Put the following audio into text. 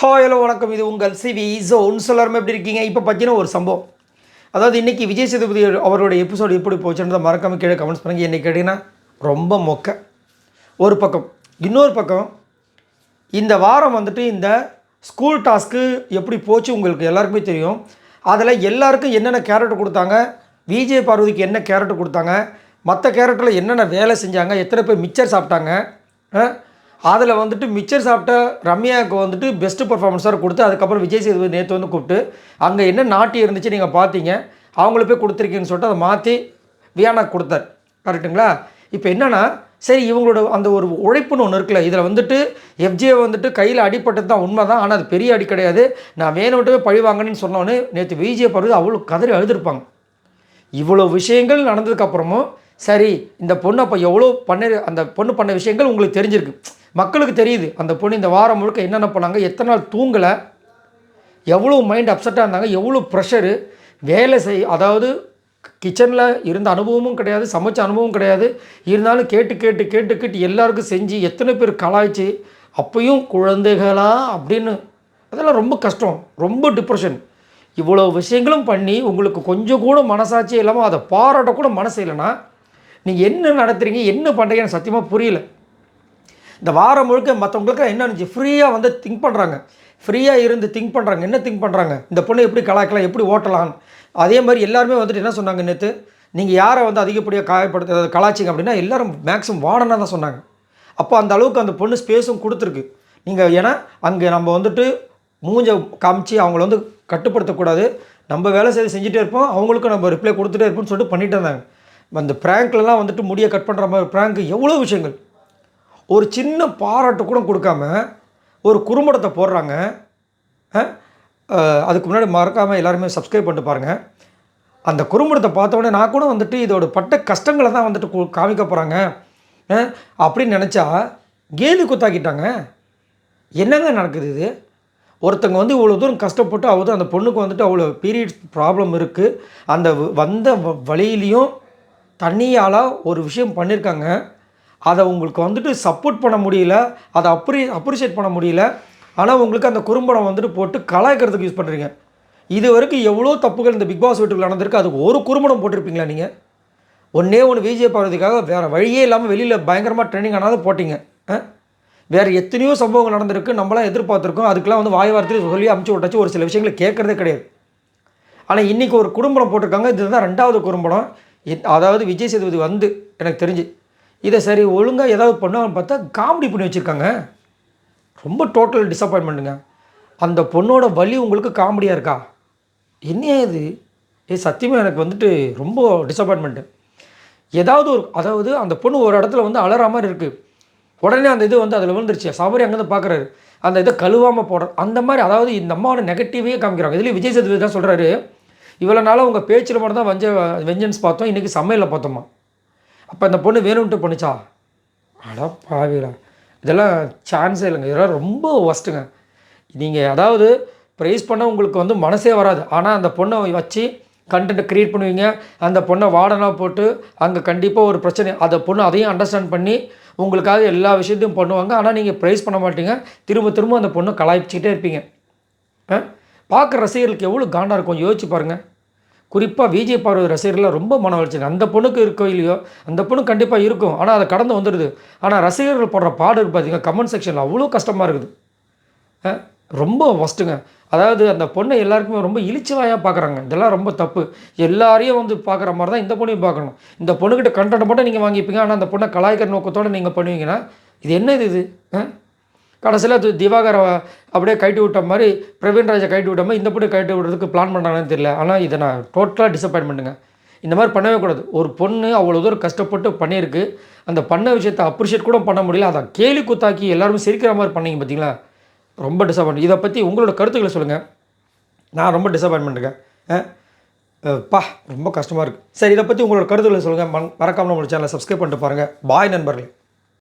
Hi hello வணக்கம். இது உங்கள் சிவி ஜோன் எல்லாருமே எப்படி இருக்கீங்க? இப்போ பார்த்தீங்கன்னா ஒரு சம்பவம். அதாவது இன்றைக்கி விஜய் சேதுபதி அவருடைய எபிசோடு எப்படி போச்சுன்றதை மறக்காமல் கீழே கமெண்ட்ஸ் பண்ணுங்கள் என்னை கேட்டிங்கன்னா ரொம்ப மொக்க. ஒரு பக்கம். இன்னொரு பக்கம் இந்த வாரம் வந்துட்டு இந்த ஸ்கூல் டாஸ்க்கு எப்படி போச்சு உங்களுக்கு எல்லாருக்குமே தெரியும். அதில் எல்லாருக்கும் என்னென்ன கேரக்டர் கொடுத்தாங்க? விஜய் பார்வதிக்கு என்ன கேரக்டர் கொடுத்தாங்க? மற்ற கேரக்டரில் என்னென்ன வேலை செஞ்சாங்க? எத்தனை பேர் மிச்சர் சாப்பிட்டாங்க? அதில் வந்துட்டு மிச்சர் சாப்பிட்ட ரம்யாவுக்கு வந்துட்டு பெஸ்ட்டு பர்ஃபார்மன்ஸாக கொடுத்து அதுக்கப்புறம் விஜய் சேதுபதி நேற்று வந்து கூப்பிட்டு அங்கே என்ன நாட்டி இருந்துச்சு நீங்கள் பார்த்தீங்க அவங்கள போய் கொடுத்துருக்கீங்கன்னு சொல்லிட்டு அதை மாற்றி வியானாக்கு கொடுத்தார். கரெக்டுங்களா இப்போ என்னென்னா சரி இவங்களோட அந்த ஒரு உழைப்புன்னு ஒன்று இருக்குல்ல இதில் வந்துட்டு எஃப்ஜிஏ வந்துட்டு கையில் அடிப்பட்டது தான் உண்மை தான் ஆனால் அது பெரிய அடி கிடையாது. நான் வேணும்ட்டு பழி வாங்கினேன்னு சொன்னோன்னே நேற்று விஜய் பருவது அவ்வளோ கதறி அழுதுருப்பாங்க. இவ்வளோ விஷயங்கள் நடந்ததுக்கப்புறமும் சரி இந்த பொண்ணு அப்போ எவ்வளோ பண்ண அந்த பொண்ணு பண்ண விஷயங்கள் உங்களுக்கு தெரிஞ்சிருக்கு. மக்களுக்கு தெரியுது அந்த பொண்ணு இந்த வாரம் முழுக்க என்னென்ன பண்ணாங்க எத்தனை நாள் தூங்கலை எவ்வளோ மைண்ட் அப்செட்டாக இருந்தாங்க எவ்வளோ ப்ரெஷரு வேலை செய் அதாவது கிச்சனில் இருந்த அனுபவமும் கிடையாது சமைச்ச அனுபவம் கிடையாது இருந்தாலும் கேட்டு கேட்டு கேட்டு கேட்டு எல்லாருக்கும் செஞ்சு எத்தனை பேர் கலாய்ச்சி அப்பையும் குழந்தைகளா அப்படின்னு அதெல்லாம் ரொம்ப கஷ்டம் ரொம்ப டிப்ரெஷன் இவ்வளோ விஷயங்களும் பண்ணி உங்களுக்கு கொஞ்சம் கூட மனசாட்சி இல்லாமல் அதை பாராட்ட கூட மனசு இல்லைன்னா நீங்கள் என்ன நடத்துகிறீங்க என்ன பண்ணுறீங்கன்னு சத்தியமாக புரியல. இந்த வாரம் முழுக்க மற்றவங்களுக்கு என்ன இருந்துச்சு? ஃப்ரீயாக வந்து திங்க் பண்ணுறாங்க ஃப்ரீயாக இருந்து திங்க் பண்ணுறாங்க என்ன திங்க் பண்ணுறாங்க இந்த பொண்ணை எப்படி கலாய்க்கலாம்? எப்படி ஓட்டலாம்? அதே மாதிரி எல்லாருமே வந்துட்டு என்ன சொன்னாங்க நேற்று நீங்கள் யாரை வந்து அதிகப்படியாக காயப்படுத்த கலாச்சிங்க அப்படின்னா எல்லோரும் மேக்ஸிமம் வாடனாக தான் சொன்னாங்க. அப்போ அந்த அளவுக்கு அந்த பொண்ணு ஸ்பேஸும் கொடுத்துருக்கு. நீங்கள் ஏன்னா அங்கே நம்ம வந்துட்டு மூஞ்ச காமிச்சு அவங்கள வந்து கட்டுப்படுத்தக்கூடாது. நம்ம வேலை செய்து செஞ்சுட்டே இருப்போம். அவங்களுக்கும் நம்ம ரிப்ளை கொடுத்துட்டே இருப்போம்னு சொல்லிட்டு பண்ணிட்டு இருந்தாங்க. அந்த ப்ராங்க்லலாம் வந்துட்டு முடியை கட் பண்ணுற மாதிரி ப்ராங்க் எவ்வளோ விஷயங்கள்? ஒரு சின்ன பாராட்டு கூட கொடுக்காம ஒரு குறும்படத்தை போடுறாங்க. அதுக்கு முன்னாடி மறக்காமல் எல்லாருமே சப்ஸ்கிரைப் பண்ணிட்டு பாருங்கள் அந்த குறும்படத்தை பார்த்தோடனே நான் கூட வந்துட்டு இதோட பட்ட கஷ்டங்களை தான் வந்துட்டு காமிக்க போகிறாங்க அப்படின்னு நினச்சா கேலி குத்தாக்கிட்டாங்க. என்னங்க நடக்குது இது? ஒருத்தங்க வந்து இவ்வளோ தூரம் கஷ்டப்பட்டு அவ்வளோ அந்த பொண்ணுக்கு வந்துட்டு அவ்வளோ பீரியட்ஸ் ப்ராப்ளம் இருக்குது அந்த வந்த வ- வழியிலையும் தண்ணியால் ஒரு விஷயம் பண்ணியிருக்காங்க அதை உங்களுக்கு வந்துட்டு சப்போர்ட் பண்ண முடியல அதை அப்ரி அப்ரிஷியேட் பண்ண முடியல ஆனால் உங்களுக்கு அந்த குறும்படம் வந்துட்டு போட்டு கலாய்க்கிறதுக்கு யூஸ் பண்ணுறீங்க இது வரைக்கும் எவ்வளோ தப்புகள் இந்த பிக் பாஸ் வீட்டுக்குள்ள நடந்திருக்கு அதுக்கு ஒரு குறும்படம் போட்டிருப்பீங்களா நீங்கள் ஒன்றே ஒன்று விஜய் பார்வதிக்காக வேறு வழியே இல்லாமல் வெளியில் பயங்கரமாக ட்ரெண்டிங் ஆனாலும் போட்டிங்க. வேறு எத்தனையோ சம்பவங்கள் நடந்திருக்கு நம்மளாம் எதிர்பார்த்துருக்கோம் அதுக்கெல்லாம் வந்து வாய் வார்த்தையில் சொல்லி அமுச்சு விட்டாச்சு ஒரு சில விஷயங்களை கேட்குறதே கிடையாது. ஆனால் இன்றைக்கி ஒரு குறும்படம் போட்டிருக்காங்க இதுதான் ரெண்டாவது குறும்படம். அதாவது விஜய் சேதுபதி வந்து எனக்கு தெரிஞ்சு இதை சரி ஒழுங்காக ஏதாவது பண்ணுவாங்கன்னு பார்த்தா காமெடி பண்ணி வச்சுருக்காங்க. ரொம்ப டோட்டல் டிசப்பாயின்மெண்ட்டுங்க அந்த பொண்ணோட வலி உங்களுக்கு காமெடியாக இருக்கா? என்ன இது? ஏ சத்தியமாக எனக்கு வந்துட்டு ரொம்ப டிசப்பாயின்மெண்ட்டு ஏதாவது ஒரு அதாவது அந்த பொண்ணு ஒரு இடத்துல வந்து அலற மாதிரி இருக்குது உடனே அந்த இது வந்து அதில் விழுந்துருச்சு. சபரி அங்கேருந்து பார்க்குறாரு. அந்த இதை கழுவாமல் போடுற அந்த மாதிரி அதாவது இந்த அம்மாவோட நெகட்டிவே காமிக்கிறாங்க. இதுலேயும் விஜய் சேதுபதி தான் சொல்கிறாரு இவ்வளோ நாளாக உங்கள் பேச்சில் மட்டும் தான் வஞ்ச வெஞ்சன்ஸ் பார்த்தோம். இன்றைக்கி சமையலில் பார்த்தோமா? அப்போ அந்த பொண்ணு வேணும்ன்ட்டு பண்ணுச்சா அடா பாவிடா இதெல்லாம் சான்ஸே இல்லைங்க. இதெல்லாம் ரொம்ப ஒஸ்ட்டுங்க நீங்கள் அதாவது ப்ரைஸ் பண்ண உங்களுக்கு வந்து மனசே வராது. ஆனால் அந்த பொண்ணை வச்சு கண்டென்ட் க்ரியேட் பண்ணுவீங்க. அந்த பொண்ணை வாடனாக போட்டு அங்கே கண்டிப்பாக ஒரு பிரச்சனை. அந்த பொண்ணு அதையும் அண்டர்ஸ்டாண்ட் பண்ணி உங்களுக்காக எல்லா விஷயத்தையும் பண்ணுவாங்க. ஆனால் நீங்கள் ப்ரைஸ் பண்ண மாட்டீங்க. திரும்ப திரும்ப அந்த பொண்ணை கலாய்ச்சிக்கிட்டே இருப்பீங்க. பார்க்குற ரசிகர்களுக்கு எவ்வளோ காண்டாக இருக்கும்? யோசிச்சு பாருங்கள் குறிப்பாக விஜய் பார்வதி ரசிகர்கள்லாம் ரொம்ப மன வளர்ச்சி அந்த பொண்ணுக்கு இருக்கோ இல்லையோ அந்த பொண்ணு கண்டிப்பாக இருக்கும். ஆனால் அதை கடந்து வந்துடுது ஆனால் ரசிகர்கள் போடுற பாடு இருக்கு பார்த்தீங்க கமெண்ட் செக்ஷனில் அவ்வளோ கஷ்டமாக இருக்குது. ரொம்ப ஒஸ்ட்டுங்க அதாவது அந்த பொண்ணை எல்லாருக்குமே ரொம்ப இழிச்சுவாயாக பார்க்குறாங்க இதெல்லாம் ரொம்ப தப்பு. எல்லாரையும் வந்து பார்க்குற மாதிரி தான் இந்த பொண்ணையும் பார்க்கணும் இந்த பொண்ணுக்கிட்ட கண்டென்ட் மட்டும் நீங்கள் வாங்கிப்பீங்க. ஆனால் அந்த பொண்ணை கலாய்க்கிற நோக்கத்தோடு நீங்கள் பண்ணுவீங்கன்னா இது என்ன இது? இது கடைசியில் திவாகரை அப்படியே கைட்டு விட்ட மாதிரி பிரவீன் ராஜை கைட்டு விட்ட மாதிரி இந்த பொண்ணை கைட்டு விடுறதுக்கு பிளான் பண்ணுறாங்கன்னு தெரியல. ஆனால் இதை நான் டோட்டலாக டிசப்பாயின்மெண்ட்டுங்க இந்த மாதிரி பண்ணவே கூடாது. ஒரு பொண்ணு அவ்வளோ தூரம் கஷ்டப்பட்டு பண்ணியிருக்கு. அந்த பண்ண விஷயத்தை அப்ரிஷியேட் கூட பண்ண முடியல. அதை கேலி குத்தாக்கி எல்லாருமே சிரிக்கிற மாதிரி பண்ணீங்க பார்த்தீங்களா ரொம்ப டிசப்பாயின்ட் இதை பற்றி உங்களோட கருத்துக்களை சொல்லுங்கள் நான் ரொம்ப டிசப்பாயின்மெண்ட்டுங்க பா ரொம்ப கஷ்டமாக இருக்குது சரி இதை பற்றி உங்களோட கருத்துக்களை சொல்லுங்கள் மறக்காமல் நம்மளோட சேனலை சப்ஸ்கிரைப் பண்ணிட்டு பாருங்கள் பாய் நண்பர்களே.